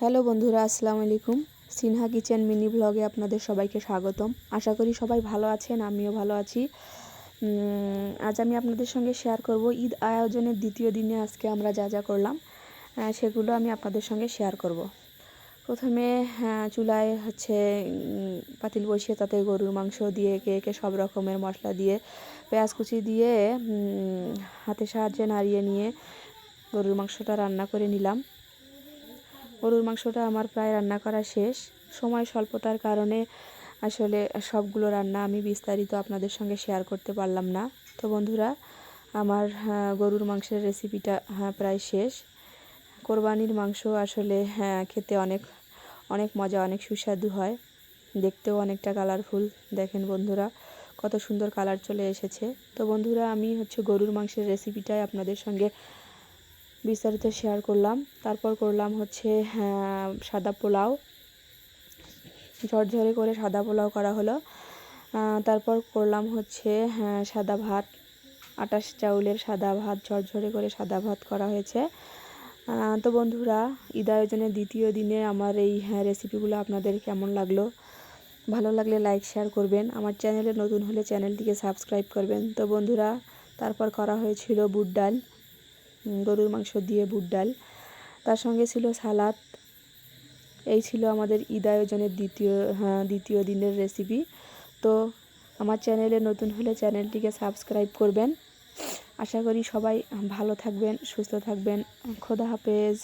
Hello বন্ধুরা, আসসালামু আলাইকুম। সিনহা কিচেন মিনি ব্লগে আপনাদের সবাইকে স্বাগতম। আশা করি সবাই ভালো আছেন, আমিও ভালো আছি। আজ আমি আপনাদের সঙ্গে শেয়ার করব ঈদ আয়োজনের দ্বিতীয় দিনে আজকে আমরা যা যা করলাম সেগুলো আমি আপনাদের সঙ্গে শেয়ার করব। প্রথমে চুলায় হচ্ছে পাতিল বসিয়ে তাতে গরুর মাংস দিয়ে একে একে সব রকমের মশলা দিয়ে, পেঁয়াজ কুচি দিয়ে হাতের সাহায্যে নাড়িয়ে নিয়ে গরুর মাংসটা রান্না করে নিলাম। গরুর মাংসটা আমার প্রায় রান্না করা শেষ। সময় স্বল্পতার কারণে আসলে সবগুলো রান্না আমি বিস্তারিত আপনাদের সঙ্গে শেয়ার করতে পারলাম না। তো বন্ধুরা আমার গরুর মাংসের রেসিপিটা হ্যাঁ, প্রায় শেষ। কোরবানির মাংস আসলে হ্যাঁ, খেতে অনেক অনেক মজা অনেক সুস্বাদু হয়। দেখতেও অনেকটা কালারফুল দেখেন বন্ধুরা কত সুন্দর কালার চলে এসেছে। তো বন্ধুরা আমি হচ্ছে গরুর মাংসের রেসিপিটাই আপনাদের সঙ্গে বিস্তারিত শেয়ার করলাম। তারপর করলাম হচ্ছে হ্যাঁ, সাদা পোলাও। ঝরঝরে করে সাদা পোলাও করা হলো। তারপর করলাম হচ্ছে হ্যাঁ, সাদা ভাত। আটাশ চাউলের সাদা ভাত ঝরঝরে করে সাদা ভাত করা হয়েছে। তো বন্ধুরা ঈদ আয়োজনের দ্বিতীয় দিনে আমার এই হ্যাঁ রেসিপিগুলো আপনাদের কেমন লাগল? ভালো লাগলে লাইক শেয়ার করবেন। আমার চ্যানেলে নতুন হলে চ্যানেলটিকে সাবস্ক্রাইব করবেন। তো বন্ধুরা তারপর করা হয়েছিল বুট ডাল। গরুর মাংস দিয়ে বুট ডাল। তার সঙ্গে ছিল সালাদ। এই ছিল আমাদের ঈদ আয়োজনের দ্বিতীয় হ্যাঁ, দ্বিতীয় দিনের রেসিপি তো আমার চ্যানেলে নতুন হলে চ্যানেলটিকে সাবস্ক্রাইব করবেন। আশা করি সবাই ভালো থাকবেন সুস্থ থাকবেন। খোদা হাফেজ।